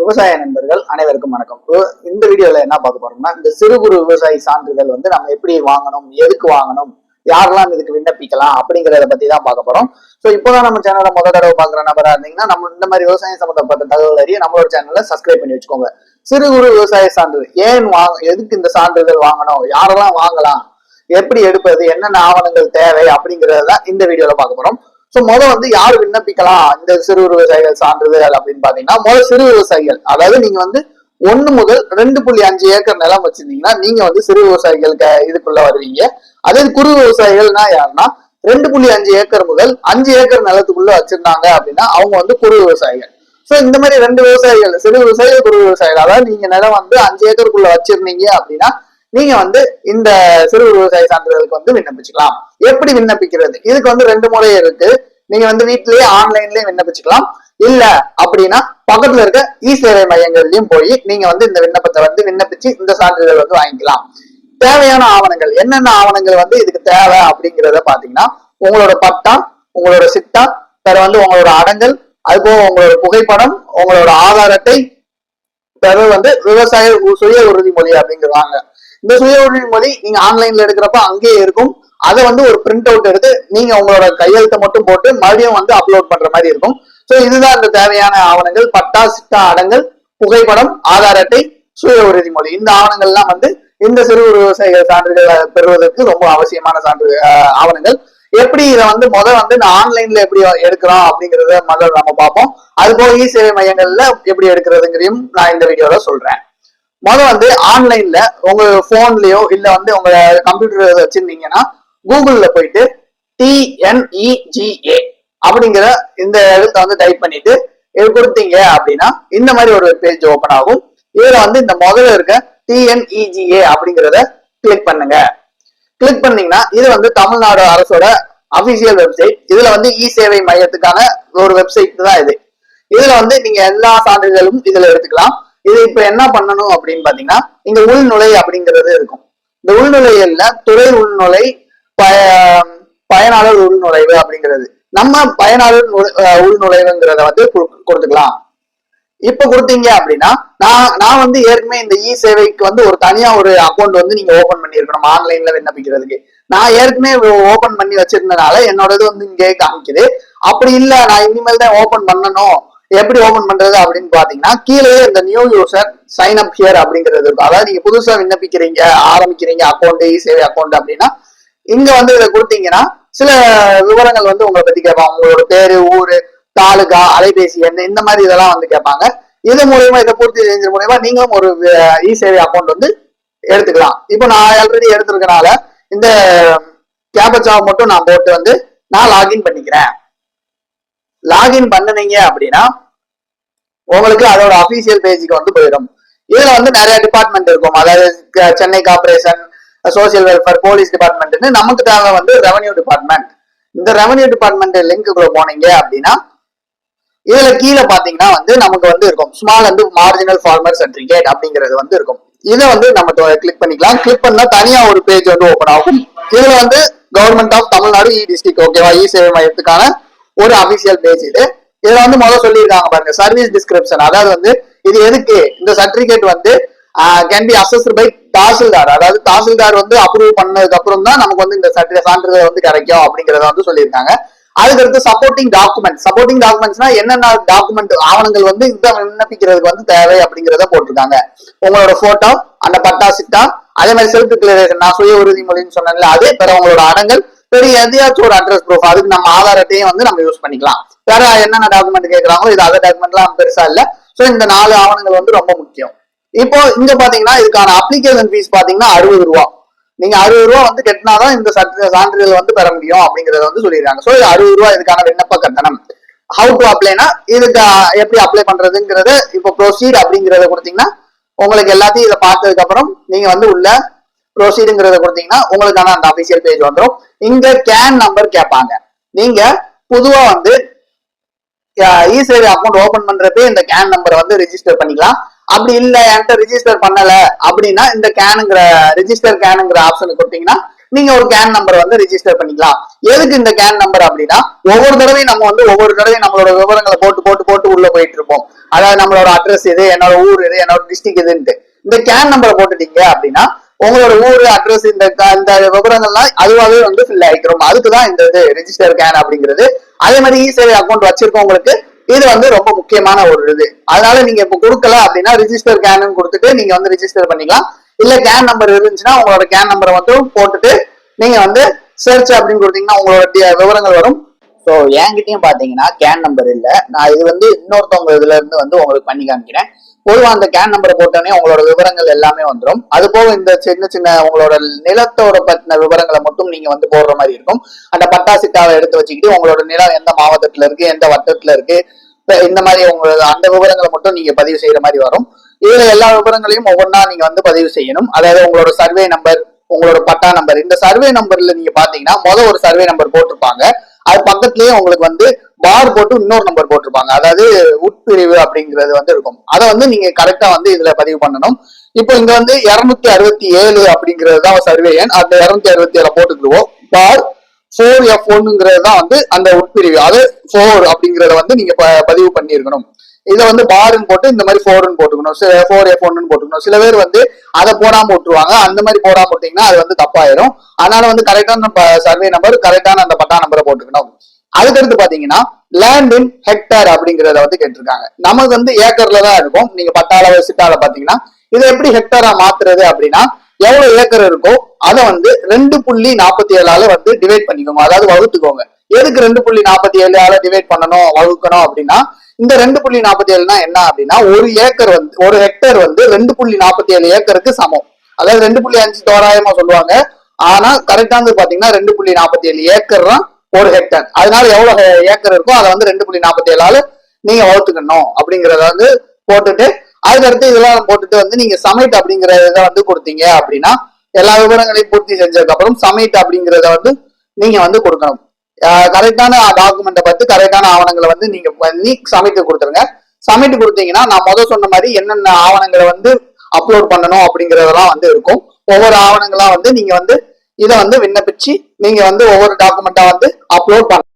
விவசாய நண்பர்கள் அனைவருக்கும் வணக்கம். இந்த வீடியோல என்ன பார்க்க போறோம்னா இந்த சிறு குறு விவசாயி சான்றிதழ் வந்து நம்ம எப்படி வாங்கணும் எதுக்கு வாங்கணும் யாரெல்லாம் இதுக்கு விண்ணப்பிக்கலாம் அப்படிங்கறத பத்தி தான் பார்க்க போறோம். சோ இப்போதான் நம்ம சேனலை முதல் தடவை பாக்குற நபரா இருந்தீங்கன்னா நம்ம இந்த மாதிரி விவசாயம் சம்பந்தப்பட்ட தகவல் அறிய நம்மளோட சேனலை சப்ஸ்கிரைப் பண்ணி வச்சுக்கோங்க. சிறு குறு விவசாய சான்றிதழ் ஏன் வாங்க எதுக்கு இந்த சான்றிதழ் வாங்கணும் யாரெல்லாம் வாங்கலாம் எப்படி எடுப்பது என்னென்ன ஆவணங்கள் தேவை அப்படிங்கறத இந்த வீடியோல பார்க்க போறோம். சோ முதல் வந்து யார் விண்ணப்பிக்கலாம்? இந்த சிறு விவசாயிகள் சான்றிதழ் அப்படின்னு பாத்தீங்கன்னா முதல் சிறு விவசாயிகள். அதாவது நீங்க வந்து ஒன்னு முதல் ரெண்டு புள்ளி அஞ்சு ஏக்கர் நிலம் வச்சிருந்தீங்கன்னா நீங்க வந்து சிறு விவசாயிகளுக்கு இதுக்குள்ள வருவீங்க. அதே குறு விவசாயிகள்னா யாருன்னா ரெண்டு புள்ளி அஞ்சு ஏக்கர் முதல் அஞ்சு ஏக்கர் நிலத்துக்குள்ள வச்சிருந்தாங்க அப்படின்னா அவங்க வந்து குறு விவசாயிகள். சோ இந்த மாதிரி ரெண்டு விவசாயிகள் சிறு விவசாயிகள் குறு விவசாயிகள். அதாவது நீங்க நிலம் வந்து அஞ்சு ஏக்கருக்குள்ள வச்சிருந்தீங்க அப்படின்னா நீங்க வந்து இந்த சிறு விவசாய சான்றிதழுக்கு வந்து விண்ணப்பிச்சுக்கலாம். எப்படி விண்ணப்பிக்கிறது? இதுக்கு வந்து ரெண்டு முறை இருக்கு. நீங்க வந்து வீட்லயே ஆன்லைன்லயே விண்ணப்பிச்சுக்கலாம். இல்ல அப்படின்னா பக்கத்துல இருக்க இ சேவை மையங்கள்லயும் போய் நீங்க வந்து இந்த விண்ணப்பத்தை வந்து விண்ணப்பிச்சு இந்த சான்றிதழ் வந்து வாங்கிக்கலாம். தேவையான ஆவணங்கள் என்னென்ன ஆவணங்கள் வந்து இதுக்கு தேவை அப்படிங்கிறத பாத்தீங்கன்னா உங்களோட பட்டா உங்களோட சிட்டா வேற வந்து உங்களோட அடங்கல் அது போக உங்களோட புகைப்படம் உங்களோட ஆதார் அட்டை பிறகு வந்து விவசாய உ- சுய உறுதிமொழி அப்படிங்கிறாங்க இந்த சுய உறுதிமொழி நீங்க ஆன்லைன்ல எடுக்கிறப்ப அங்கேயே இருக்கும். அதை வந்து ஒரு பிரிண்ட் அவுட் எடுத்து நீங்க உங்களோட கையெழுத்தை மட்டும் போட்டு மறுபடியும் வந்து அப்லோட் பண்ற மாதிரி இருக்கும். சோ இதுதான் இந்த தேவையான ஆவணங்கள். பட்டா சிட்டா அடங்கல் புகைப்படம் ஆதார் அட்டை சுய உறுதிமொழி இந்த ஆவணங்கள்லாம் வந்து இந்த சிறு விவசாயிகள் சான்றிதழ் பெறுவதற்கு ரொம்ப அவசியமான சான்று ஆவணங்கள். எப்படி இதை வந்து முதல் வந்து நான் ஆன்லைன்ல எப்படி எடுக்கிறோம் அப்படிங்கறத முதல்ல நம்ம பார்ப்போம். அது போக இ சேவை மையங்கள்ல எப்படி எடுக்கிறதுங்கிறதையும் நான் இந்த வீடியோல சொல்றேன். முதல் வந்து ஆன்லைன்ல உங்க போன்லயோ இல்ல வந்து உங்க கம்ப்யூட்டர் வச்சிருந்தீங்கன்னா கூகுள்ல போயிட்டு டிஎன்இஜிஏ அப்படிங்கிற இந்த எழுத்தை வந்து டைப் பண்ணிட்டு கொடுத்தீங்க அப்படின்னா இந்த மாதிரி ஒரு பேஜ் ஓபன் ஆகும். இதுல வந்து இந்த முதல்ல இருக்க டிஎன்இஜிஏ அப்படிங்கிறத கிளிக் பண்ணுங்க. கிளிக் பண்ணீங்கன்னா இது வந்து தமிழ்நாடு அரசோட அபிஷியல் வெப்சைட் இதுல வந்து இ சேவை மையத்துக்கான ஒரு வெப்சைட் தான் இது. இதுல வந்து நீங்க எல்லா சான்றிதழும் இதுல எடுத்துக்கலாம். இது இப்ப என்ன பண்ணணும் அப்படின்னு பாத்தீங்கன்னா இந்த உள்நுழை அப்படிங்கிறது இருக்கும். இந்த உள்நுழையில துறை உள்நுழை பய பயனாளர் உள்நுழைவு அப்படிங்கிறது. நம்ம பயனாளர் அஹ் உள்நுழைவுங்கிறத வந்து கு- கொடுத்துக்கலாம். இப்ப கொடுத்தீங்க அப்படின்னா நான் நான் வந்து ஏற்கனவே இந்த இ சேவைக்கு வந்து ஒரு தனியா ஒரு அக்கௌண்ட் வந்து நீங்க ஓபன் பண்ணிருக்கணும் ஆன்லைன்ல விண்ணப்பிக்கிறதுக்கு. நான் ஏற்கனவே ஓபன் பண்ணி வச்சிருந்தனால என்னோடது வந்து இங்கே காமிக்குது. அப்படி இல்ல நான் இனிமேல் தான் ஓபன் பண்ணணும். எப்படி ஓபன் பண்றது அப்படின்னு பாத்தீங்கன்னா கீழே இந்த new user sign up here அப்படிங்கிறது இருக்கும். அதாவது நீங்க புதுசா விண்ணப்பிக்கிறீங்க ஆரம்பிக்கிறீங்க அக்கௌண்ட் இ சேவை அக்கௌண்ட் அப்படின்னா இங்க வந்து இதை கொடுத்தீங்கன்னா சில விவரங்கள் வந்து உங்களை பத்தி கேட்பாங்க. உங்களோட பேரு ஊரு தாலுகா அலைபேசி எண் இந்த மாதிரி இதெல்லாம் வந்து கேட்பாங்க. இது மூலியமா இதை பூர்த்தி செஞ்சது மூலியமா நீங்களும் ஒரு இ சேவை அக்கௌண்ட் வந்து எடுத்துக்கலாம். இப்போ நான் ஆல்ரெடி எடுத்திருக்கனால இந்த கேபச்சாவை மட்டும் நான் போட்டு வந்து நான் லாகின் பண்ணிக்கிறேன். லாகின் பண்ணுனீங்க அப்படின்னா உங்களுக்கு அதோட அபிஷியல் பேஜுக்கு வந்து போயிடும். இதுல வந்து நிறைய டிபார்ட்மெண்ட் இருக்கும். அதாவது Chennai corporation social welfare police டிபார்ட்மெண்ட்னு நமக்கு தேவை வந்து ரெவன்யூ டிபார்ட்மெண்ட் இந்த ரெவன்யூ டிபார்ட்மெண்ட் லிங்க்குள்ள போனீங்க அப்படின்னா இதுல கீழே பாத்தீங்கன்னா வந்து நமக்கு வந்து இருக்கும். ஸ்மால் வந்து மார்ஜினல் ஃபார்மர் சர்டிபிகேட் அப்படிங்கிறது வந்து இருக்கும். இதை வந்து நம்ம கிளிக் பண்ணிக்கலாம். கிளிக் பண்ணா தனியா ஒரு பேஜ் வந்து ஓபன் ஆகும். இதுல வந்து government of Tamil Nadu e district ஓகேவா இ சேவை மையத்துக்கான ஒரு அபிஷியல் பேஜ் இது. இதுல வந்து முதல்ல சொல்லியிருக்காங்க பாருங்க சர்வீஸ் டிஸ்கிரிப்ஷன் அதாவது வந்து இது எதுக்கு? இந்த சர்டிபிகேட் வந்து can be assessed by Tahsildar. அதாவது தாசில்தார் வந்து அப்ரூவ் பண்ணதுக்கு அப்புறம் தான் நமக்கு வந்து இந்த சர்டிஃபிகேட் சான்றிதழ் வந்து கிடைக்கும் அப்படிங்கறத வந்து சொல்லியிருக்காங்க. அதுக்கடுத்து சப்போர்ட்டிங் டாக்குமெண்ட் சப்போர்ட்டிங் டாக்குமெண்ட்ஸ்னா என்னென்ன டாக்குமெண்ட் ஆவணங்கள் வந்து இந்த விண்ணப்பிக்கிறதுக்கு வந்து தேவை அப்படிங்கறத போட்டிருக்காங்க. உங்களோட போட்டோ அந்த பட்டா சிட்டா அதே மாதிரி செல்ஃப் டிக்ளரேஷன் நான் சுய உறுதிமொழின்னு சொன்னேன்ல அது பிற உங்களோட அடங்கல் பெரிய எதையாச்சும் ஒரு அட்ரஸ் ப்ரூஃப் அதுக்கு நம்ம ஆதார் அட்டையும் வந்து நம்ம யூஸ் பண்ணிக்கலாம். வேற என்னென்ன டாக்குமெண்ட் கேட்கறாங்களோ இது அதர் டாக்குமெண்ட்லாம் பெருசா இல்ல. சோ இந்த நாலு ஆவணங்கள் வந்து ரொம்ப முக்கியம். இப்போ இங்க பாத்தீங்கன்னா இதுக்கான அப்ளிகேஷன் ஃபீஸ் பாத்தீங்கன்னா அறுபது ரூபா. நீங்க அறுபது ரூபா வந்து கட்டினாதான் இந்த சர்டி- சான்றிதழ் வந்து பெற முடியும் அப்படிங்கறத வந்து சொல்லிடுறாங்க சோ இது அறுபது ரூபா இதுக்கான விண்ணப்ப கட்டணம். ஹவு டு அப்ளைனா இதுக்கு எப்படி அப்ளை பண்றதுங்கிறது இப்போ ப்ரொசீட் அப்படிங்கறத கொடுத்தீங்கன்னா உங்களுக்கு எல்லாத்தையும் இதை பார்த்ததுக்கு அப்புறம் நீங்க வந்து உள்ள ப்ரொசீடுங்கிறத கொடுத்தீங்கன்னா உங்களுக்கான அந்த அபிஷியல் பேஜ் வந்துடும் இங்க கேன் நம்பர் கேட்பாங்க. நீங்க பொதுவா வந்து இ சேவை அக்கௌண்ட் ஓபன் பண்றப்பே இந்த கேன் நம்பரை வந்து ரிஜிஸ்டர் பண்ணிக்கலாம். அப்படி இல்ல என்கிட்ட ரிஜிஸ்டர் பண்ணல அப்படின்னா இந்த கேனுங்கிற ரிஜிஸ்டர் கேனுங்கிற ஆப்ஷன் கொடுத்தீங்கன்னா நீங்க ஒரு கேன் நம்பர் வந்து ரிஜிஸ்டர் பண்ணிக்கலாம். எதுக்கு இந்த கேன் நம்பர் அப்படின்னா ஒவ்வொரு தடவையும் நம்ம வந்து ஒவ்வொரு தடவையும் நம்மளோட விவரங்களை போட்டு போட்டு போட்டு உள்ள போயிட்டு இருப்போம். அதாவது நம்மளோட அட்ரஸ் இது என்னோட ஊர் இது என்னோட டிஸ்ட்ரிக்ட் இதுன்ட்டு. இந்த கேன் நம்பரை போட்டுட்டீங்க அப்படின்னா உங்களோட ஊரு அட்ரஸ் இந்த க- இந்த விவரங்கள்லாம் அதுவாகவே வந்து ஃபில் ஆகிக்கிறோம் அதுக்கு தான் இந்த இது ரெஜிஸ்டர் கேன் அப்படிங்கிறது. அதே மாதிரி இ சேவை அக்கௌண்ட் வச்சிருக்கவங்களுக்கு இது வந்து ரொம்ப முக்கியமான ஒரு இது. அதனால நீங்க இப்ப கொடுக்கல அப்படின்னா ரிஜிஸ்டர் கேனு கொடுத்துட்டு நீங்க வந்து ரிஜிஸ்டர் பண்ணிக்கலாம். இல்ல கேன் நம்பர் இருந்துச்சுன்னா உங்களோட கேன் நம்பரை மட்டும் போட்டுட்டு நீங்க வந்து சர்ச் அப்படின்னு கொடுத்தீங்கன்னா உங்களோட விவரங்கள் வரும். ஸோ என்கிட்டயும் பாத்தீங்கன்னா கேன் நம்பர் இல்ல. நான் இது வந்து இன்னொருத்தவங்க இதுல இருந்து வந்து உங்களுக்கு பண்ணி காமிக்கிறேன். பொதுவா அந்த கேன் நம்பரை போட்டோன்னே உங்களோட விவரங்கள் எல்லாமே வந்துடும் அது போக இந்த சின்ன சின்ன உங்களோட நிலத்தோட பத்தின விவரங்களை மட்டும் நீங்க வந்து போடுற மாதிரி இருக்கும். அந்த பட்டா சிட்டாவை எடுத்து வச்சுக்கிட்டு உங்களோட நிலம் எந்த மாவட்டத்துல இருக்கு எந்த வட்டத்துல இருக்கு இந்த மாதிரி உங்களோட அந்த விவரங்களை மட்டும் நீங்க பதிவு செய்யற மாதிரி வரும். இதுல எல்லா விவரங்களையும் ஒவ்வொன்றா நீங்க வந்து பதிவு செய்யணும். அதாவது உங்களோட சர்வே நம்பர் உங்களோட பட்டா நம்பர் இந்த சர்வே நம்பர்ல நீங்க பாத்தீங்கன்னா முதல் ஒரு சர்வே நம்பர் போட்டிருப்பாங்க. அது பக்கத்துலயே உங்களுக்கு வந்து பார் போட்டு இன்னொரு நம்பர் போட்டிருப்பாங்க. அதாவது உட்பிரிவு அப்படிங்கிறது வந்து இருக்கும். அதை வந்து நீங்க கரெக்டா வந்து இதுல பதிவு பண்ணணும். இப்போ இங்க வந்து இருநூத்தி அறுபத்தி ஏழு அப்படிங்கிறது தான் சர்வே எண். அந்த இருநூத்தி அறுபத்தி ஏழு போட்டுக்கிடுவோம். பார் ஃபோர் எஃப் ஒன்னுங்கிறது தான் வந்து அந்த உட்பிரிவு. அது ஃபோர் அப்படிங்கறத வந்து நீங்க பதிவு பண்ணியிருக்கணும். இதை வந்து பாருன்னு போட்டு இந்த மாதிரி ஃபோர்னு போட்டுக்கணும். ஃபோர் எஃப் ஒன்னு போட்டுக்கணும். சில பேர் வந்து அதை போடாம விட்டுருவாங்க. அந்த மாதிரி போடாம விட்டீங்கன்னா அது வந்து தப்பாயிரும். அதனால வந்து கரெக்டான சர்வே நம்பர் கரெக்டான அந்த பட்டா நம்பரை போட்டுக்கணும். அதுக்கடுத்து பாத்தீங்கன்னா லேண்ட் இன் ஹெக்டர் அப்படிங்கறத வந்து கேட்டிருக்காங்க. நமக்கு வந்து ஏக்கர்ல தான் இருக்கும். நீங்க பட்டாள சிட்டால பாத்தீங்கன்னா இதை எப்படி ஹெக்டரா மாத்துறது அப்படின்னா எவ்வளவு ஏக்கர் இருக்கோ அதை வந்து ரெண்டு புள்ளி நாற்பத்தி ஏழால வந்து டிவைட் பண்ணிக்கோங்க. அதாவது வகுத்துக்கோங்க. எதுக்கு ரெண்டு புள்ளி நாற்பத்தி ஏழால டிவைட் பண்ணணும் வகுக்கணும் அப்படின்னா இந்த ரெண்டு புள்ளி நாற்பத்தி ஏழுனா என்ன அப்படின்னா ஒரு ஏக்கர் வந்து ஒரு ஹெக்டர் வந்து ரெண்டு புள்ளி நாற்பத்தி ஏழு ஏக்கருக்கு சமம். அதாவது ரெண்டு புள்ளி அஞ்சு தோராயமா சொல்லுவாங்க. ஆனா கரெக்டானது பாத்தீங்கன்னா ரெண்டு புள்ளி நாற்பத்தி ஏழு ஏக்கர் தான் ஒரு ஹெக்டர் அதனால எவ்வளவு ஏக்கர் இருக்கோ அதை வந்து ரெண்டு புள்ளி நாற்பத்தி ஏழால நீங்க வளர்த்துக்கணும் அப்படிங்கறத வந்து போட்டுட்டு அதுக்கடுத்து இதெல்லாம் போட்டுட்டு வந்து நீங்க சமைட் அப்படிங்கிற இதை வந்து கொடுத்தீங்க அப்படின்னா எல்லா விவரங்களையும் பூர்த்தி செஞ்சதுக்கு அப்புறம் சமைட் அப்படிங்கறத வந்து நீங்க வந்து கொடுக்கணும். கரெக்டான டாக்குமெண்ட்டை பார்த்து கரெக்டான ஆவணங்களை வந்து நீங்க பண்ணி சமைட்டு கொடுத்துருங்க. சமைட்டு கொடுத்தீங்கன்னா நான் முதல் சொன்ன மாதிரி என்னென்ன ஆவணங்களை வந்து அப்லோட் பண்ணணும் அப்படிங்கறதெல்லாம் வந்து இருக்கும். ஒவ்வொரு ஆவணங்களா வந்து நீங்க வந்து இதை வந்து விண்ணப்பிச்சு நீங்க வந்து ஒவ்வொரு டாக்குமெண்டா வந்து அப்லோட் பண்ண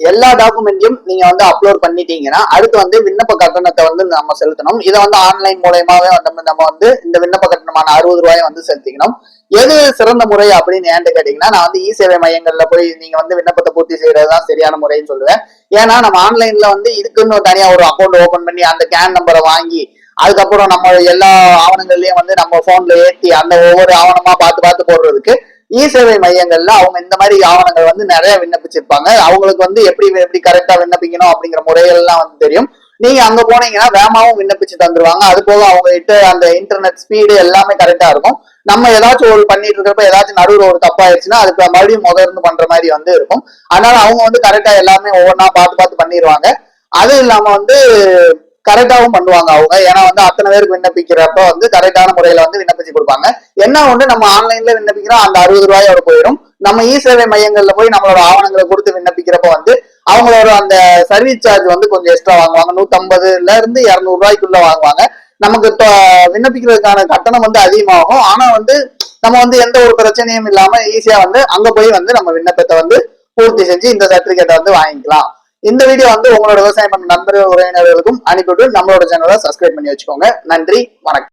எல்லா டாக்குமெண்ட்டையும் நீங்க வந்து அப்லோட் பண்ணிட்டீங்கன்னா அடுத்து வந்து விண்ணப்ப கட்டணத்தை வந்து நம்ம செலுத்தணும். இதை வந்து ஆன்லைன் மூலயமாவே வந்து நம்ம வந்து இந்த விண்ணப்ப கட்டணமான அறுபது ரூபாயை வந்து செலுத்திக்கணும். எது சிறந்த முறை அப்படின்னு ஏன்ட்டு கேட்டீங்கன்னா நான் வந்து இ சேவை மையங்கள்ல போய் நீங்க வந்து விண்ணப்பத்தை பூர்த்தி செய்யறது தான் சரியான முறைன்னு சொல்லுவேன். ஏன்னா நம்ம ஆன்லைன்ல வந்து இதுக்குன்னு தனியா ஒரு அக்கௌண்ட் ஓபன் பண்ணி அந்த கேன் நம்பரை வாங்கி அதுக்கப்புறம் நம்ம எல்லா ஆவணங்கள்லயும் வந்து நம்ம போன்ல ஏற்றி அந்த ஒவ்வொரு ஆவணமா பார்த்து பார்த்து போடுறதுக்கு இ சேவை மையங்கள்ல அவங்க இந்த மாதிரி ஆவணங்கள் வந்து நிறைய விண்ணப்பிச்சிருப்பாங்க. அவங்களுக்கு வந்து எப்படி எப்படி கரெக்டா விண்ணப்பிக்கணும் அப்படிங்கிற முறைகள் எல்லாம் வந்து தெரியும். நீங்க அங்க போனீங்கன்னா வேமாவும் விண்ணப்பிச்சு தந்துருவாங்க. அது போக அவங்க கிட்ட அந்த இன்டர்நெட் ஸ்பீடு எல்லாமே கரெக்டா இருக்கும். நம்ம ஏதாச்சும் ஒரு பண்ணிட்டு இருக்கிறப்ப ஏதாச்சும் நடுவில் ஒரு தப்பாயிருச்சுன்னா அதுக்கு மறுபடியும் முதல்ல இருந்து பண்ற மாதிரி வந்து இருக்கும். அதனால அவங்க வந்து கரெக்டா எல்லாமே ஒவ்வொன்றா பார்த்து பார்த்து பண்ணிடுவாங்க அது இல்லாம வந்து கரெக்டாவும் பண்ணுவாங்க அவங்க. ஏன்னா வந்து அத்தனை பேருக்கு விண்ணப்பிக்கிறப்ப வந்து கரெக்டான முறையில வந்து விண்ணப்பிச்சு கொடுப்பாங்க. என்ன ஒண்ணு நம்ம ஆன்லைன்ல விண்ணப்பிக்கிறோம் அந்த அறுபது ரூபாயோட போயிடும். நம்ம இ சேவை மையங்கள்ல போய் நம்மளோட ஆவணங்களை கொடுத்து விண்ணப்பிக்கிறப்ப வந்து அவங்களோட அந்த சர்வீஸ் சார்ஜ் வந்து கொஞ்சம் எக்ஸ்ட்ரா வாங்குவாங்க. நூத்தம்பதுல இருந்து இரநூறு ரூபாய்க்குள்ள வாங்குவாங்க. நமக்கு விண்ணப்பிக்கிறதுக்கான கட்டணம் வந்து அதிகமாகும். ஆனா வந்து நம்ம வந்து எந்த ஒரு பிரச்சனையும் இல்லாம ஈஸியா வந்து அங்க போய் வந்து நம்ம விண்ணப்பத்தை வந்து பூர்த்தி செஞ்சு இந்த சர்டிபிகேட்டை வந்து வாங்கிக்கலாம். இந்த வீடியோ வந்து உங்களோட விவசாயம் பண்ண நண்பர்கள் உறவினர்களுக்கும் அனுப்பிவிட்டு நம்மளோட சேனலை சப்ஸ்கிரைப் பண்ணி வச்சுக்கோங்க. நன்றி வணக்கம்.